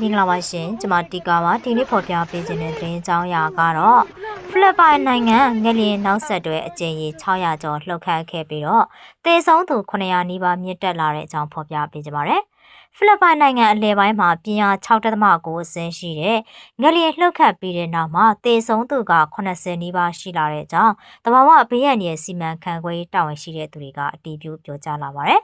မင်္ဂလာပါရှင်ကျွန်မတီကာပါဒီနေ့ဖော်ပြပေးခြင်းတဲ့သတင်းအကြောင်းအရာကတော့ဖိလစ်ပိုင်နိုင်ငံငလျင်နောက်ဆက်တွဲအကြိမ်ကြီး600ကျော်လှုပ်ခတ်ခဲ့ပြီးတော့တေဆုံးသူ900နီးပါးမြင့်တက်လာတဲ့အကြောင်းဖော်ပြပေးကြပါမယ်ဖိလစ်ပိုင်နိုင်ငံအလဲပိုင်းမှာပြင်းအား6.9အဆင့်ရှိတဲ့ငလျင်လှုပ်ခတ်ပြီးတဲ့နောက်မှာတေဆုံးသူက80နီးပါးရှိလာတဲ့အကြောင်းတဘာဝဘေးရန်ရဲ့စီမံခန့်ခွဲတာဝန်ရှိတဲ့သူတွေကအတည်ပြုပြောကြားလာပါတယ်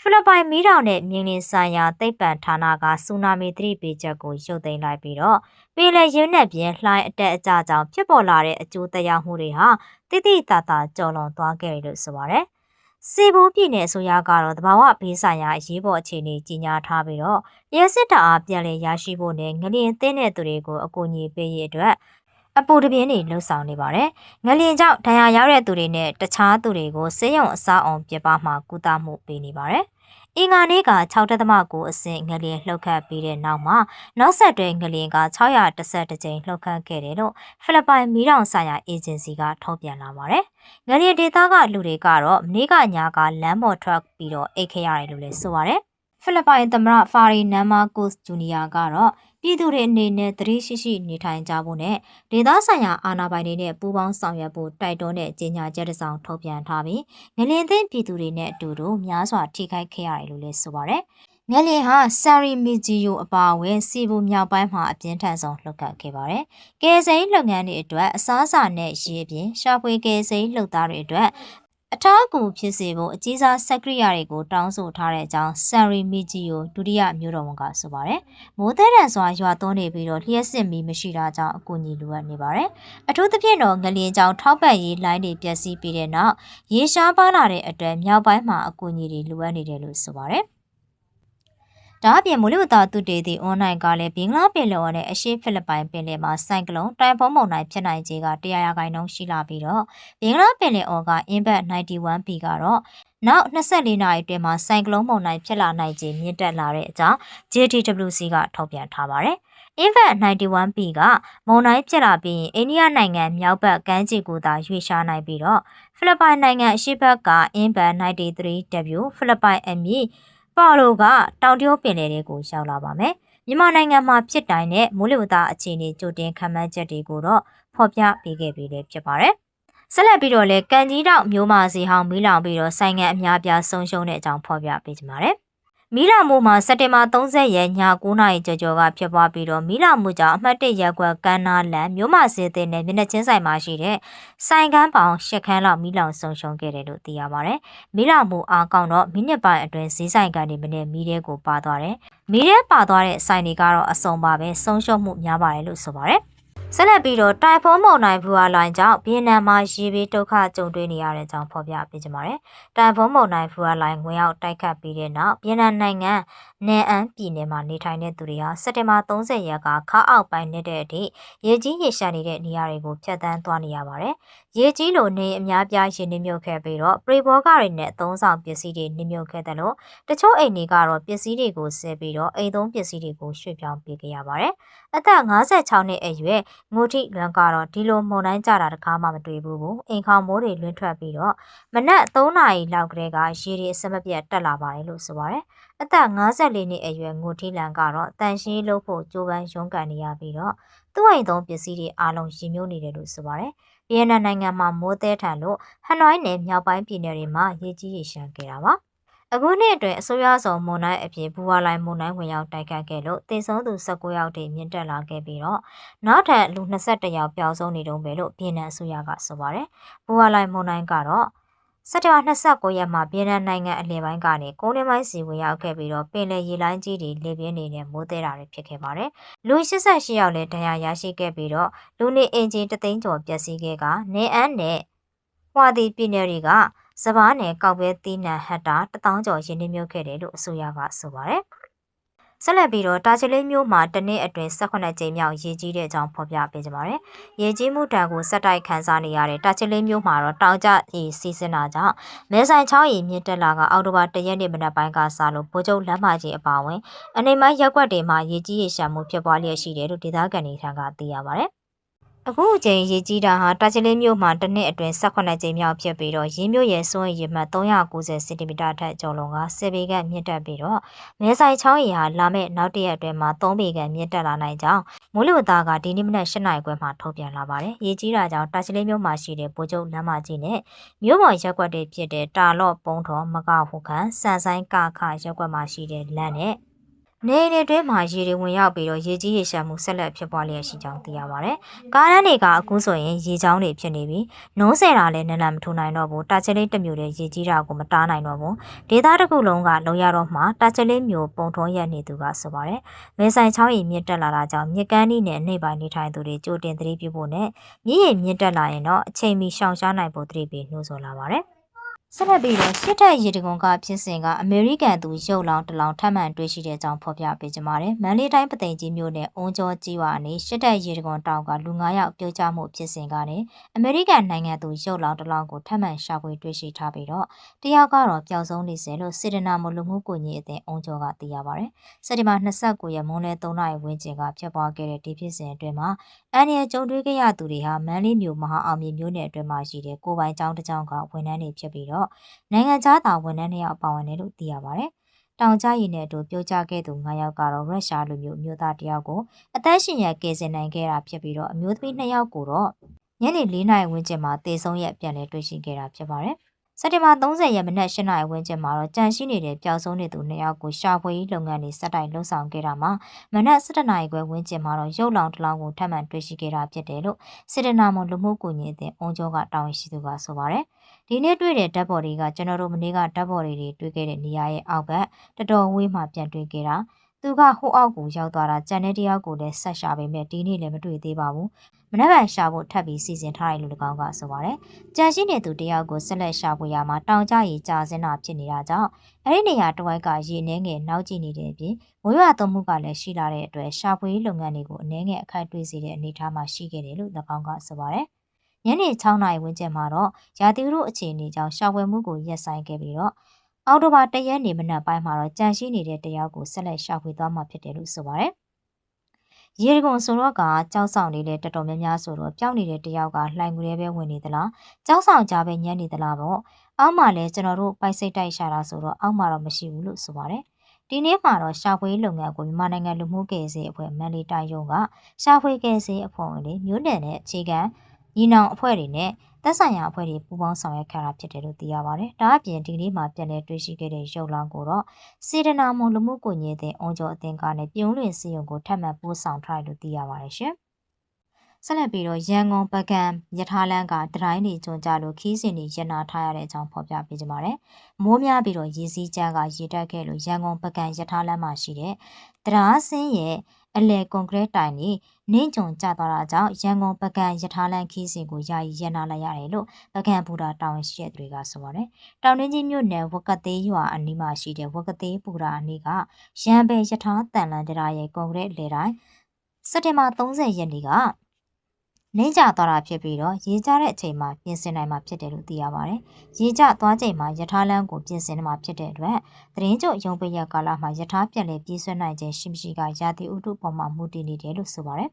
ဖိလစ်ပိုင်မီးတောင်နဲ့မြင်းလင်းဆိုင်ရာသိပ္ပံဌာနကဆူနာမီသတိပေးချက်ကိုရုပ်သိမ်းလိုက်ပြီးတော့ပင်လယ်ရင်းနဲ့ပြင်လှိုင်းအတက်အကျကြောင့်ဖြစ်ပေါ်လာတဲ့အကျိုးသက်ရောက်မှုတွေဟာတိတိတသာကျော်လွန်သွားခဲ့တယ်လို့ဆိုပါတယ်။စီဘိုးပြည်နယ်အစိုးရကတော့တဘာဝဘေးဆိုင်ရာအရေးပေါ်အခြေအနေကြီးညာထားပြီးတော့ရဲစစ်တပ်အားပြန်လည်ရရှိဖို့နဲ့ငလျင်သင်းတဲ့သူတွေကိုအကူအညီပေးရေးအတွက် အပူတပြင်းတွေလှုပ်ဆောင်နေပါတယ်။ငလျင်ကြောင့်ဒဏ်ရာရတဲ့သူတွေနဲ့တခြားသူတွေကိုဆေးရုံအစားအောင်ပြပမှာကုသမှုပေးနေပါတယ်။အင်္ဂါနေ့က6.9အဆင့်ငလျင်လှုပ်ခတ်ပြီးတဲ့နောက်မှာနောက်ဆက်တွဲငလျင်က611ကြိမ်လှုပ်ခတ်ခဲ့တယ်လို့ဖိလစ်ပိုင်မီးတောင်ဆိုင်ရာအေဂျင်စီကထုတ်ပြန်လာပါတယ်။ငလျင်ဒေသကလူတွေကတော့မနေ့ကညကလမ်းပေါ်ထွက်ပြီးတော့အိတ်ခရတယ်လို့လည်းဆိုပါတယ်။ ဖိလစ်ပိုင်သမ္မတဖာရီနမ်မာကိုစ်ဂျူနီယာကတော့ပြည်သူတွေအနေနဲ့သတိရှိရှိနေထိုင်ကြဖို့နဲ့ဒေသဆိုင်ရာအာဏာပိုင်တွေနဲ့ပူးပေါင်းဆောင်ရွက်ဖို့တိုက်တွန်းတဲ့ကြေညာချက်တစ်စောင်ထုတ်ပြန်ထားပြီးငလင်သိန်းပြည်သူတွေနဲ့အတူတူများစွာထိခိုက်ခဲ့ရတယ်လို့လည်းဆိုပါတယ်။ငလင်ဟာဆာရီမီဂျီယိုအပါအဝင်စီဘူမြောက်ပိုင်းမှာအပြင်းထန်ဆုံးလှုပ်ခတ်ခဲ့ပါတယ်။ကယ်ဆယ်လုပ်ငန်းတွေအတွက်အစားအစာနဲ့ရေပြင်ရှာဖွေကယ်ဆယ်လုပ်သားတွေအတွက် အထောက်အကူဖြစ်စေဖို့အကြီးစားစက်ကရိယာတွေကိုတောင်းဆိုထားတဲ့အကြောင်းဆန်ရီမီဂျီယိုဒုတိယမြို့တော်ဝန်ကဆိုပါတယ်။မိုးသည်တန်စွာရွာသွန်းနေပြီးတော့လျှက်စစ်မီမရှိတာကြောင့်အကူအညီလိုအပ်နေပါတယ်။အထူးသဖြင့်တော့ငလျင်ကြောင့်ထောက်ပံ့ရေးလိုင်းတွေပျက်စီးပြီးတဲ့နောက်ရေရှားပါလာတဲ့အတွက်မြောက်ပိုင်းမှာအကူအညီတွေလိုအပ်နေတယ်လို့ဆိုပါတယ်။ ဒါအပြင်မိုးလေဝသသုတေသီအွန်လိုင်းကလည်းဘင်္ဂလားပင်လယ်အော်နဲ့အရှေ့ဖိလစ်ပိုင်ပင်လယ်မှာဆိုင်ကလုန်းတိုင်ဖုံးမုန်တိုင်းဖြစ်နိုင်ခြေက100ရာခိုင်နှုန်းရှိလာပြီးတော့ဘင်္ဂလားပင်လယ်အော်ကအင်ဘတ် 91P ကတော့နောက်24နာရီအတွင်းမှာဆိုင်ကလုန်းမုန်တိုင်းဖြစ်လာနိုင်ခြေမြင့်တက်လာတဲ့အကြောင်း JTWC ကထုတ်ပြန်ထားပါတယ်။ Invat 91P ကမုန်တိုင်းဖြစ်လာပြီးအိန္ဒိယနိုင်ငံမြောက်ဘက်ကမ်းခြေကိုသာရွေ့ရှားနိုင်ပြီးတော့ဖိလစ်ပိုင်နိုင်ငံအရှေ့ဘက်က Invat 93W ဖိလစ်ပိုင်အမည် ပေါ်လိုကတောင်တရုတ်ပင်လယ်တွေကိုရောက်လာပါမယ်။မြန်မာနိုင်ငံမှာဖြစ်တိုင်းတဲ့မိုးလေဝသအခြေအနေကြိုတင်ခန့်မှန်းချက်တွေကိုတော့ဖော်ပြပေးခဲ့ပြီးလည်းဖြစ်ပါတယ်။ဆက်လက်ပြီးတော့လည်းကန်ကြီးတောင်မျိုးမာစီဟောင်းမီးလောင်ပြီးတော့ဆိုင်ငံအများပြားဆုံးရှုံးတဲ့အကြောင်းဖော်ပြပေးကြပါမယ်။ မီးလာမှုမှာစက်တင်ဘာ30ရက်ည9နာရီကျော်ကျော်ကဖြစ်ပွားပြီးတော့မီးလာမှုကြောင့်အမှတ်၁ရက်ကွက်ကန်းနာလန်မြို့မစေတဲ့နဲ့မျက်နှာချင်းဆိုင်မှာရှိတဲ့ဆိုင်ကန်းပေါင်ရှစ်ခန်းလောက်မီးလောင်ဆုံးရှုံးခဲ့တယ်လို့သိရပါတယ်။မီးလာမှုအားကောင်းတော့မိနစ်ပိုင်းအတွင်းဈေးဆိုင်ကန်တွေမနဲ့မီးတဲကိုပါသွားတယ်။မီးတဲပါသွားတဲ့ဆိုင်တွေကတော့အစုံပါပဲဆုံးရှုံးမှုများပါတယ်လို့ဆိုပါတယ်။ ဆက်လက်ပြီးတော့တိုင်ဖုန်းမုန်တိုင်းဘူဟာလိုင်းကြောင့်ဗီယက်နမ်မှာရေဘေးဒုက္ခကြုံတွေ့နေရတဲ့အကြောင်းဖော်ပြပေးကြပါမယ်။တိုင်ဖုန်းမုန်တိုင်းဘူဟာလိုင်းဝင်ရောက်တိုက်ခတ်ပြီးတဲ့နောက်ဗီယက်နမ်နိုင်ငံနယ်အန်ပြည်နယ်မှာနေထိုင်တဲ့သူတွေဟာစက်တင်ဘာ30ရက်ကခါအောက်ပိုင်းနဲ့တဲ့အထိရေကြီးရေရှာနေတဲ့နေရာတွေကိုဖျက်ဆီးသွားနေရပါတယ်။ရေကြီးလို့နေအများပြားရေနှမြုပ်ခဲ့ပြီးတော့ပရိဘောဂတွေနဲ့သုံးဆောင်ပစ္စည်းတွေနှမြုပ်ခဲ့တယ်လို့တချို့အိမ်တွေကတော့ပစ္စည်းတွေကိုဆဲပြီးတော့အိမ်သုံးပစ္စည်းတွေကိုရွှေ့ပြောင်းပေးခဲ့ရပါတယ်။ အသက်56နှစ်အရွယ်ငိုထိလွန်ကတော့ဒီလိုမုန်တိုင်းကြတာတကားမှမတွေ့ဘူးဘူးအိမ်ခေါင်မိုးတွေလွင့်ထွက်ပြီးတော့မနက်3နာရီလောက်ကလေးကရေတွေအစမပြတ်တက်လာပါတယ်လို့ဆိုပါတယ်အသက်54နှစ်အရွယ်ငိုထိလန်ကတော့တန်ရှင်းလို့ဖို့ကြိုးပမ်းရုန်းကန်နေရပြီးတော့သူ့အိမ်သုံးပစ္စည်းတွေအားလုံးရင်မျိုးနေတယ်လို့ဆိုပါတယ်ဗီယက်နမ်နိုင်ငံမှာမိုးသည်ထန်လို့ဟနွိုင်းနယ်မြောက်ပိုင်းပြည်နယ်တွေမှာရေကြီးရေရှမ်းခဲ့တာပါ အခုနှစ်အတွင်းအစိုးရဆောင်မွန်တိုင်းအပြင်ဘူဝါလိုင်းမွန်တိုင်းဝင်ရောက်တိုက်ခတ်ခဲ့လို့တေဆုံးသူ19ယောက်ထိမြင့်တက်လာခဲ့ပြီးတော့နောက်ထပ်လူ22ယောက်ပျောက်ဆုံးနေတုန်းပဲလို့ပြည်내အစိုးရကဆိုပါတယ်။ဘူဝါလိုင်းမွန်တိုင်းကတော့စက်တင်ဘာ29ရက်မှာပြည်내နိုင်ငံအလယ်ပိုင်းကနေကုန်းတွင်းပိုင်းစီဝင်ရောက်ခဲ့ပြီးတော့ပင်လယ်ရေလိုင်းကြီးတွေလေပြင်းနေတဲ့မိုးသေးတာတွေဖြစ်ခဲ့ပါတယ်။လူ88ယောက်လည်းဒဏ်ရာရရှိခဲ့ပြီးတော့လူနေအင်ဂျင်တသိန်းကျော်ပျက်စီးခဲ့က နေအန်းနဲ့ဟွာဒီပြည်နယ်တွေက စပားနယ်ကောက်ပဲသီးနှံဟက်တာ1000ကျော်ရင်းနှီးမြုပ်ခဲ့တယ်လို့အစိုးရကဆိုပါတယ်။ဆက်လက်ပြီးတော့တာချီလိမြို့မှာတနေ့အတွင်း18ကြိမ်မြောက်ရေကြီးတဲ့အကြောင်းဖော်ပြပေးကြပါမယ်။ရေကြီးမှုတံကိုစက်တိုက်ခန်းစားနေရတဲ့တာချီလိမြို့မှာတော့တောင်ကျရေစီးစင်းတာကြောင့်မဲဆိုင်ချောင်းရေမြင့်တက်လာကအောက်တိုဘာ၁ရက်နေ့မနက်ပိုင်းကစလို့ဗိုလ်ချုပ်လမ်းမကြီးအပါအဝင်အနေမိုင်းရက်ွက်တွေမှာရေကြီးရေရှာမှုဖြစ်ပွားလျက်ရှိတယ်လို့ဒေသခံတွေထံကသိရပါဗျ။ အခုအချိန်ရေကြီးတာဟာတာချီလင်းမြို့မှာတစ်နှစ်အတွင်း18ကြိမ်မြောက်ဖြစ်ပြီးတော့ရင်းမြို့ရဲ့စွန်းရည်မှတ်390စင်တီမီတာထက်ကျော်လွန်က10ပေခန့်မြင့်တက်ပြီးတော့မဲဆိုင်ချောင်းရည်ဟာလာမယ့်နောက်တစ်ရက်အတွင်းမှာ3ပေခန့်မြင့်တက်လာနိုင်ကြောင်းမိုးလေဝသကဒီနေ့မနက်8နာရီခွဲမှာထုတ်ပြန်လာပါတယ်။ရေကြီးတာကြောင့်တာချီလင်းမြို့မှာရှိတဲ့ပိုကျုပ်လမ်းမကြီးနဲ့မြို့ပေါ်ရက်ကွက်တွေဖြစ်တဲ့တာလော့ပုံးတော်မကဟုခန်စံဆိုင်ကခရက်ကွက်မှာရှိတဲ့လမ်းနဲ့ နေနေတွင်းမှာရေတွေဝင်ရောက်ပြီးတော့ရေကြီးရေရှမ်းမှုဆက်လက်ဖြစ်ပွားလျက်ရှိကြောင်းသိရပါတယ်။ကားရန်တွေကအခုဆိုရင်ရေချောင်းတွေဖြစ်နေပြီးနှုံးဆယ်တာလည်းနလန်မထူနိုင်တော့ဘူး။တာချလေးတစ်မျိုးတည်းရေကြီးတာကိုမတားနိုင်တော့ဘူး။ဒေသတစ်ခုလုံးကလုံရတော့မှတာချလေးမျိုးပုံထုံးရက်နေသူကဆိုပါတယ်။မဲဆိုင်ချောင်းရီမြင့်တက်လာတာကြောင့်မြစ်ကမ်းဤနဲ့နှိပ်ပိုင်းနေထိုင်သူတွေကြိုတင်သတိပြုဖို့နဲ့မြစ်ရည်မြင့်တက်လာရင်တော့အချိန်မီရှောင်ရှားနိုင်ဖို့သတိပေးနှိုးဆော်လာပါတယ်။ ဆက်လက်ပြီးတော့ရှစ်ထက်ရေတကွန်ကဖြစ်စဉ်ကအမေရိကန်သူရုပ်လောင်းတလောင်းထပ်မံတွေ့ရှိတဲ့အကြောင်းဖော်ပြပေးကြပါတယ်။မန္တလေးတိုင်းပသိမ်ကြီးမြို့နယ်အုံကျော်ကြီးဝါနေရှစ်ထက်ရေတကွန်တောင်ကလူ9ယောက်ပြုတ်ကျမှုဖြစ်စဉ်ကနေအမေရိကန်နိုင်ငံသူရုပ်လောင်းတလောင်းကိုထပ်မံရှာဖွေတွေ့ရှိထားပြီးတော့တယောက်ကတော့ပျောက်ဆုံးနေစေလို့စေတနာမလူမှုကွန်ရက်အသင်းအုံကျော်ကသိရပါတယ်။စက်တင်ဘာ29ရက်မွန်းလယ်3နာရီဝန်းကျင်ကဖြစ်ပွားခဲ့တဲ့ဒီဖြစ်စဉ်အတွင်းမှာအန်ရီယကြုံတွေ့ခဲ့ရသူတွေဟာမန်းလေးမြို့မဟာအောင်မြေမြို့နယ်အတွင်းမှာရှိတဲ့ကိုပိုင်ကျောင်းတစ်ကျောင်းကဝန်ထမ်းတွေဖြစ်ပြီးတော့နိုင်ငံခြားသားဝန်ထမ်းတွေရောက်ပါဝင်တယ်လို့သိရပါတယ်။တောင်ကျရည်နဲ့အတူပြိုကျခဲ့သူ9ယောက်ကတော့ရုရှားလူမျိုးမျိုးသားတယောက်ကိုအသက်ရှင်ရကယ်ဆယ်နိုင်ခဲ့တာဖြစ်ပြီးတော့အမျိုးသမီး2ယောက်ကိုတော့ညနေ4နာရီဝန်းကျင်မှာတေဆုံးရက်ပြန်လည်တွေ့ရှိခဲ့တာဖြစ်ပါတယ်။စက်တင်ဘာ30ရက်မနက်8နာရီဝန်းကျင်မှာတော့ကြန့်ရှိနေတဲ့ပျောက်ဆုံးနေသူနှစ်ယောက်ကိုရှာဖွေရေးလုပ်ငန်းတွေစက်တိုင်လှုပ်ဆောင်ခဲ့တာမှာမနက်7နာရီခွဲဝန်းကျင်မှာတော့ရုပ်လောင်တလောင်ကိုထပ်မံတွေ့ရှိခဲ့တာဖြစ်တယ်လို့စစ်တနာမွန်လူမှုကူညီအသင်းအုံကျော်ကတာဝန်ရှိသူကဆိုပါတယ်။ ဒီနေ့တွေ့တဲ့ဓာတ်ပေါ်တွေကကျွန်တော်တို့မနေ့ကဓာတ်ပေါ်တွေတွေ့ခဲ့တဲ့နေရာရဲ့အောက်ဘက်တတော်ဝေးမှပြန်တွေ့ခဲ့တာသူကဟိုအောက်ကိုရောက်သွားတာကြံတဲ့တယောက်ကိုလည်းဆက်ရှာပေမဲ့ဒီနေ့လည်းမတွေ့သေးပါဘူးမနက်ဖြန်ရှာဖို့ထပ်ပြီးစီစဉ်ထားတယ်လို့၎င်းကဆိုပါတယ်။ကြံရှိနေသူတယောက်ကိုဆက်လက်ရှာဖွေရမှာတောင်ကျရေကြာစင်းတာဖြစ်နေတာကြောင့်အဲ့ဒီနေရာတစ်ဝိုက်ကရေနှင်းငယ်နောက်ကျနေတဲ့အပြင်ဝေးရသုံးမှုကလည်းရှိလာတဲ့အတွက်ရှာဖွေလုပ်ငန်းတွေကိုအနည်းငယ်အခိုက်တွေ့စေတဲ့အနေအထားမှာရှိခဲ့တယ်လို့၎င်းကဆိုပါတယ်။ ညနေ6နာရီဝန်းကျင်မှာတော့ရာသီဥတုအခြေအနေကြောင့်ရှာဖွေမှုကိုရပ်ဆိုင်းခဲ့ပြီးတော့အော်တိုဘာတရက်နေမနက်ပိုင်းမှာတော့ကြန့်ရှိနေတဲ့တယောက်ကိုဆက်လက်ရှာဖွေသွားမှာဖြစ်တယ်လို့ဆိုပါတယ်။ရေကွန်ဆိုတော့ကကြောက်ဆောင်နေတဲ့တော်တော်များများဆိုတော့ပျောက်နေတဲ့တယောက်ကလှိုင်ငွေရဲပဲဝင်နေသလားကြောက်ဆောင်ကြပဲညံ့နေသလားပေါ့အောက်မှာလည်းကျွန်တော်တို့ပိုက်စိတ်တိုက်ရှာတာဆိုတော့အောက်မှာတော့မရှိဘူးလို့ဆိုပါတယ်ဒီနေ့မှာတော့ရှာဖွေလုပ်ငန်းကိုမြန်မာနိုင်ငံလူမှုကယ်ဆယ်အဖွဲ့မန်လေးတိုင်းရုံးကရှာဖွေကယ်ဆယ်အဖွဲ့ဝင်တွေမြို့နယ်နဲ့အခြေခံ ညီနောင်အဖွဲ့တွေနဲ့သက်ဆိုင်ရာအဖွဲ့တွေပူးပေါင်းဆောင်ရွက်ခဲ့တာဖြစ်တယ်လို့သိရပါတယ်။ဒါအပြင်ဒီနေ့မှာပြန်လည်တွေ့ရှိခဲ့တဲ့ရုပ်လောင်းကိုတော့စေတနာမွန်လူမှုကွန်ရက်တဲ့အုံကျော်အသင်းကနေပြုံးလွင်စီယုံကိုထပ်မံပို့ဆောင်ထားတယ်လို့သိရပါတယ်ရှင်။ဆက်လက်ပြီးတော့ရန်ကုန်ပကံယထာလန်းကဒရိုင်းနေကြုံကြလို့ခီးစင်တွေရနာထားရတဲ့အကြောင်းဖော်ပြပေးကြပါမယ်။မိုးများပြီးတော့ရေစည်းကြမ်းကရေတက်ခဲ့လို့ရန်ကုန်ပကံယထာလန်းမှာရှိတဲ့တရာစင်းရဲ့ အလဲကွန်ကရစ်တိုင်နေနင့်ကြုံကျသွားတာကြောင့်ရန်ကုန်ပကံရထားလမ်းခီးစဉ်ကိုယာယီရပ်နာလိုက်ရတယ်လို့ပကံဘူတာတာဝန်ရှိတဲ့သူတွေကဆိုပါတယ်။တောင်တွင်းကြီးမြို့နယ်ဝကသေးရွာအနီးမှာရှိတဲ့ဝကသေးပူတာအနီးကရန်ပယ်ရထားတန်လန်တရားရဲ့ကွန်ကရစ်လေတိုင်းစက်တင်ဘာ30ရက်နေ့က နှင်းကျသွားတာဖြစ်ပြီးတော့ရေကျတဲ့အချိန်မှာပြင်ဆင်နိုင်မှာဖြစ်တယ်လို့သိရပါတယ်။ရေကျသွားချိန်မှာယထာလန်းကိုပြင်ဆင်မှာဖြစ်တဲ့အတွက်သတင်းကြုံရုံပရက်ကာလမှာယထာပြက်လေပြေးဆွနိုင်ခြင်းရှိမရှိကရာသီဥတုပေါ်မှာမူတည်နေတယ်လို့ဆိုပါတယ်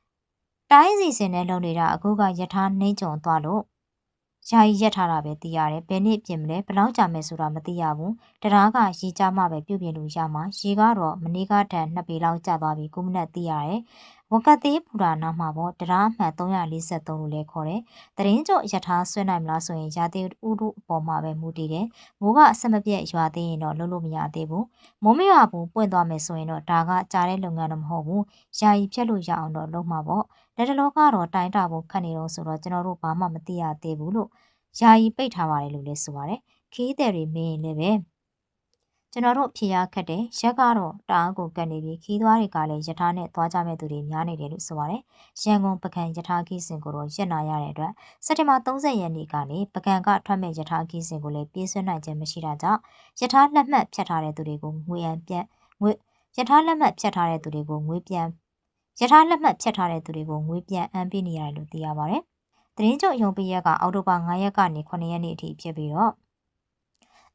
။တိုင်းစီစဉ်နဲ့လုံနေတာအခုကယထာနှိမ့်ကြုံသွားလို့ယာယီရက်ထားတာပဲသိရတယ်။ဘယ်နှစ်ပြင်မလဲဘလောက်ကြာမယ်ဆိုတာမသိရဘူး။တရားကရေကြမှပဲပြုတ်ပြင်လို့ရမှာ။ရေကတော့မနေ့ကတည်းကနှစ်ပေလောက်ကြာသွားပြီကုမနက်သိရတယ်။ ဝကသေးပူရာနာမှာပေါ့တရားမှန်343လို့လည်းခေါ်တယ်။တရင်ကျော်ရထားဆွဲနိုင်မလားဆိုရင်ရာသီဥတုအပေါ်မှာပဲမူတည်တယ်။မိုးကအဆက်မပြတ်ရွာသေးရင်တော့လုံးလို့မရသေးဘူး။မိုးမရွာဘူးပွင့်သွားမယ်ဆိုရင်တော့ဒါကကြားတဲ့လုပ်ငန်းတော့မဟုတ်ဘူး။ယာယီဖြတ်လို့ရအောင်တော့လုပ်မှာပေါ့။လက်တလောကတော့တိုင်းတာဖို့ခက်နေတော့ဆိုတော့ကျွန်တော်တို့ဘာမှမသိရသေးဘူးလို့ယာယီပိတ်ထားပါတယ်လို့လည်းဆိုပါတယ်။ခီးသည်တွေမင်းလည်းပဲ ကျွန်တော်တို့ဖြေရခက်တယ်ရက်ကတော့တအားကိုကတ်နေပြီးခီးသွားတွေကလည်းယထာနဲ့သွားကြမဲ့သူတွေများနေတယ်လို့ဆိုပါတယ်။ရန်ကုန်ပကံယထာခီးစဉ်ကိုတော့ရက်နာရတဲ့အတွက်စက်တင်ဘာ30ရက်နေ့ကနေပကံကထွက်မဲ့ယထာခီးစဉ်ကိုလည်းပြေးဆွနိုင်ခြင်းမရှိတာကြောင့်ယထာလက်မှတ်ဖြတ်ထားတဲ့သူတွေကိုငွေအံပြန်ငွေယထာလက်မှတ်ဖြတ်ထားတဲ့သူတွေကိုငွေပြန်ယထာလက်မှတ်ဖြတ်ထားတဲ့သူတွေကိုငွေပြန်အမ်းပေးနေရတယ်လို့သိရပါတယ်။သတင်းကြုံရုံးပေးရက်ကအောက်တိုဘာ9ရက်ကနေ9ရက်နေ့အထိဖြစ်ပြီးတော့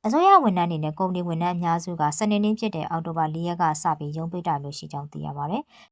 အစိုးရဝန်ထမ်းတွေနဲ့ကုမ္ပဏီဝန်ထမ်းအများစုကစနေနေ့ဖြစ်တဲ့အောက်တိုဘာ4ရက်ကစပြီးရုံးပိတ်တာမျိုးရှိကြောင်းသိရပါတယ်